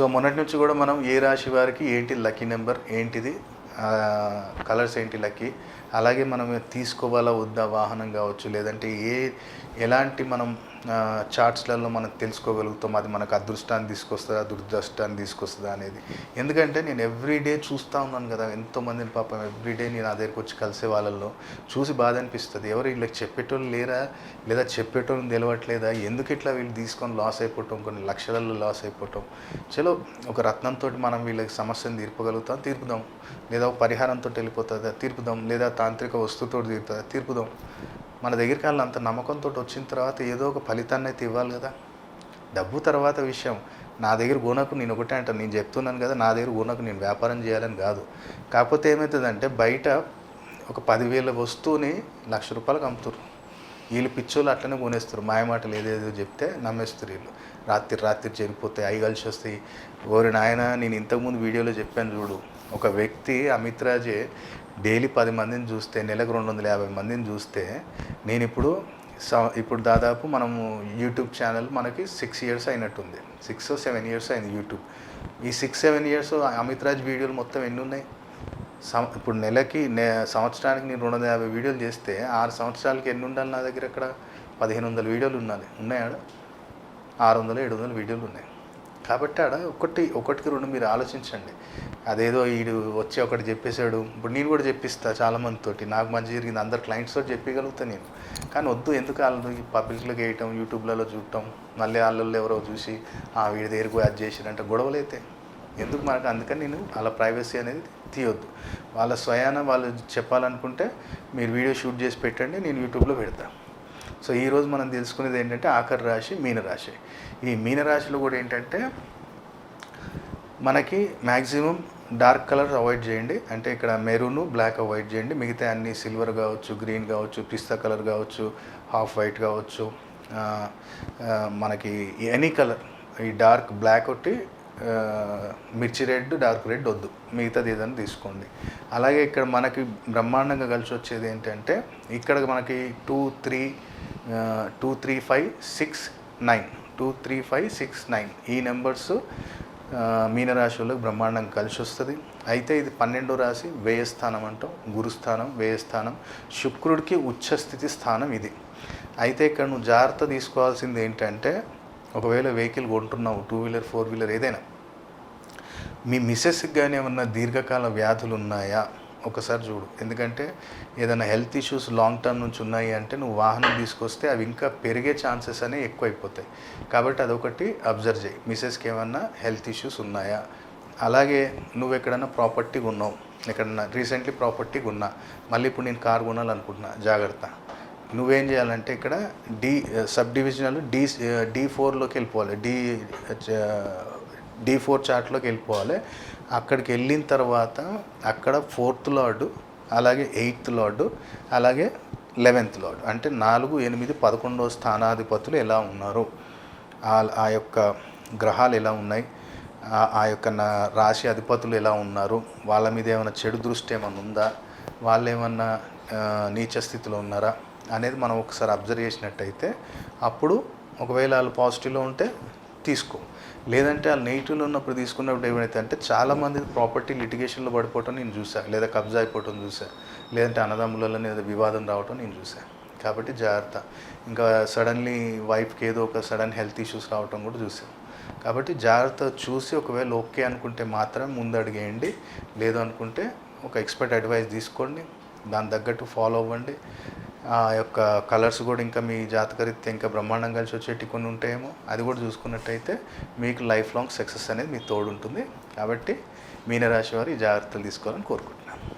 So మొన్నటి నుంచి కూడా మనం ఏ రాశి వారికి ఏంటి లక్కీ నెంబర్ ఏంటిది? కలర్స్ ఏంటి లక్కీ? అలాగే మనం తీసుకోవాలా వద్దా? వాహనం కావచ్చు లేదంటే ఏ ఎలాంటి మనం చార్ట్స్లలో మనం తెలుసుకోగలుగుతాం. అది మనకు అదృష్టాన్ని తీసుకొస్తుందా దురదృష్టాన్ని తీసుకొస్తుందా అనేది. ఎందుకంటే నేను ఎవ్రీడే చూస్తూ ఉన్నాను కదా ఎంతోమందిని పాపం ఎవ్రీడే నేను నా దగ్గరికి వచ్చి కలిసే వాళ్ళల్లో చూసి బాధ అనిపిస్తుంది. ఎవరు వీళ్ళకి చెప్పేటోళ్ళు లేరా? లేదా చెప్పేటోళ్ళు తెలవట్లేదా? ఎందుకు ఇట్లా వీళ్ళు తీసుకొని లాస్ అయిపోవటం? కొన్ని లక్షలలో లాస్ అయిపోవటం? చలో ఒక రత్నంతో మనం వీళ్ళకి సమస్యను తీర్పగలుగుతాం తీర్పుదాం. లేదా ఒక పరిహారంతో వెళ్ళిపోతుందా? తీర్పుదాం. లేదా తాంత్రిక వస్తువుతో తీరుతుందా? తీర్పుదాం. మన దగ్గరికి వాళ్ళు అంత నమ్మకంతో వచ్చిన తర్వాత ఏదో ఒక ఫలితాన్ని అయితే ఇవ్వాలి కదా. డబ్బు తర్వాత విషయం. నా దగ్గర గుణకు నేను ఒకటే అంటాను. నేను చెప్తున్నాను కదా నా దగ్గర గుణకు నేను వ్యాపారం చేయాలని కాదు. కాకపోతే ఏమవుతుందంటే బయట ఒక పదివేల వస్తువుని లక్ష రూపాయలకు అమ్ముతారు వీళ్ళు పిచ్చోళ్ళు అట్లనే కొనేస్తారు మాయమాటలు ఏదేదో చెప్తే నమ్మేస్తారు వీళ్ళు. రాత్రి రాత్రి చనిపోతాయి అవి కలిసి వస్తాయి. ఓరి నాయన నేను ఇంతకుముందు వీడియోలో చెప్పాను చూడు. ఒక వ్యక్తి అమిత్ రాజే డైలీ పది మందిని చూస్తే నెలకు రెండు వందల యాభై మందిని చూస్తే నేను ఇప్పుడు స- ఇప్పుడు దాదాపు మనము యూట్యూబ్ ఛానల్ మనకి సిక్స్ ఇయర్స్ అయినట్టుంది. సిక్స్ సెవెన్ ఇయర్స్ అయింది యూట్యూబ్. ఈ six seven years Amit Raj వీడియోలు మొత్తం ఎన్ని ఉన్నాయి సం ఇప్పుడు నెలకి నే సంవత్సరానికి నేను రెండు వందల యాభై వీడియోలు చేస్తే ఆరు సంవత్సరాలకి ఎన్ని ఉండాలి నా దగ్గర అక్కడ పదిహేను వందల వీడియోలు ఉన్నాయి ఉన్నాయా ఆడ? ఆరు వందలు ఏడు వందల వీడియోలు ఉన్నాయి. కాబట్టి ఆడ ఒకటి ఒకటికి రెండు మీరు ఆలోచించండి. అదేదో వీడు వచ్చి ఒకటి చెప్పేశాడు. ఇప్పుడు నేను కూడా చెప్పిస్తా చాలామందితోటి నాకు మంచి జరిగింది. అందరు క్లయింట్స్ తోటి చెప్పగలుగుతా నేను. కానీ వద్దు ఎందుకు వాళ్ళు పబ్లిక్లోకి వేయటం యూట్యూబ్లలో చూడటం? మళ్ళీ వాళ్ళల్లో ఎవరో చూసి ఆ వీడి దగ్గరకు పోయి అది చేసిరంటే గొడవలు అయితే. ఎందుకు మనకు? అందుకని నేను వాళ్ళ ప్రైవసీ అనేది తీయొద్దు. వాళ్ళ స్వయాన వాళ్ళు చెప్పాలనుకుంటే మీరు వీడియో షూట్ చేసి పెట్టండి నేను యూట్యూబ్లో పెడతాను సో ఈరోజు మనం తెలుసుకునేది ఏంటంటే ఆఖరి రాశి మీనరాశి. ఈ మీనరాశిలో కూడా ఏంటంటే మనకి మ్యాక్సిమం డార్క్ కలర్ అవాయిడ్ చేయండి. అంటే ఇక్కడ మెరూన్ బ్లాక్ అవాయిడ్ చేయండి. మిగతా అన్ని సిల్వర్ కావచ్చు గ్రీన్ కావచ్చు పిస్తా కలర్ కావచ్చు హాఫ్ వైట్ కావచ్చు. మనకి ఎనీ కలర్. ఈ డార్క్ బ్లాక్ ఒకటి మిర్చి రెడ్ డార్క్ రెడ్ వద్దు. మిగతాది ఏదైనా తీసుకోండి. అలాగే ఇక్కడ మనకి బ్రహ్మాండంగా కలిసి వచ్చేది ఏంటంటే ఇక్కడ మనకి two three two three five six nine two three five six nine ఈ నెంబర్స్ మీనరాశులకు బ్రహ్మాండం కలిసి వస్తుంది. అయితే ఇది పన్నెండో రాశి వ్యయస్థానం అంటాం. గురుస్థానం వ్యయస్థానం. శుక్రుడికి ఉచ్చస్థితి స్థానం ఇది. అయితే ఇక్కడ నువ్వు జాగ్రత్త తీసుకోవాల్సింది ఏంటంటే ఒకవేళ వెహికల్ కొంటున్నావు టూ వీలర్ ఫోర్ వీలర్ ఏదైనా. మీ మిస్సెస్కి కానీ ఏమన్నా దీర్ఘకాల వ్యాధులు ఉన్నాయా? ఒకసారి చూడు. ఎందుకంటే ఏదైనా హెల్త్ ఇష్యూస్ లాంగ్ టర్మ్ నుంచి ఉన్నాయి అంటే నువ్వు వాహనం తీసుకొస్తే అవి ఇంకా పెరిగే ఛాన్సెస్ అనేవి ఎక్కువైపోతాయి. కాబట్టి అదొకటి అబ్జర్వ్ చేయి. మిస్సెస్కి ఏమన్నా హెల్త్ ఇష్యూస్ ఉన్నాయా? అలాగే నువ్వు ఎక్కడన్నా ప్రాపర్టీ కొన్నావు. ఎక్కడన్నా రీసెంట్లీ ప్రాపర్టీ కొన్నా. మళ్ళీ ఇప్పుడు నేను కార్ కొనాలనుకుంటున్నా. జాగ్రత్త. నువ్వేం చేయాలంటే ఇక్కడ D sub divisional D D ఫోర్లోకి వెళ్ళిపోవాలి. డి డి ఫోర్ చార్ట్లోకి వెళ్ళిపోవాలి. అక్కడికి వెళ్ళిన తర్వాత అక్కడ ఫోర్త్ లార్డు అలాగే ఎయిత్ లార్డు అలాగే లెవెన్త్ లార్డ్ అంటే నాలుగు ఎనిమిది పదకొండవ స్థానాధిపతులు ఎలా ఉన్నారు ఆ- ఆ యొక్క గ్రహాలు ఎలా ఉన్నాయి ఆ- యొక్క నా రాశి అధిపతులు ఎలా ఉన్నారు వాళ్ళ మీద ఏమైనా చెడు దృష్టి ఏమైనా ఉందా వాళ్ళు ఏమన్నా నీచ స్థితిలో ఉన్నారా అనేది మనం ఒకసారి అబ్జర్వ్ చేసినట్టయితే అప్పుడు ఒకవేళ వాళ్ళు పాజిటివ్లో ఉంటే తీసుకో. లేదంటే ఆ నెగిటివ్లో ఉన్నప్పుడు తీసుకున్నప్పుడు ఏమైతే అంటే చాలామంది ప్రాపర్టీ లిటిగేషన్లో పడిపోవటం నేను చూసాను లేదా కబ్జా అయిపోవటం చూసా లేదంటే అన్నదమ్ములలో ఏదో వివాదం రావటం నేను చూసాను కాబట్టి జాగ్రత్త. ఇంకా సడన్లీ వైఫ్కి ఏదో ఒక సడన్ హెల్త్ ఇష్యూస్ రావటం కూడా చూసాను కాబట్టి జాగ్రత్త చూసి ఒకవేళ ఓకే అనుకుంటే మాత్రం ముందు అడిగేయండి. లేదు అనుకుంటే ఒక ఎక్స్పర్ట్ అడ్వైస్ తీసుకోండి. దాని తగ్గట్టు ఫాలో అవ్వండి. ఆ యొక్క కలర్స్ కూడా ఇంకా మీ జాతకరీత్యా ఇంకా బ్రహ్మాండం కలిసి వచ్చేటి కొన్ని ఉంటాయేమో అది కూడా చూసుకున్నట్టయితే మీకు లైఫ్ లాంగ్ సక్సెస్ అనేది మీకు తోడు ఉంటుంది కాబట్టి మీనరాశి వారు జాగ్రత్తలు తీసుకోవాలని కోరుకుంటున్నాను.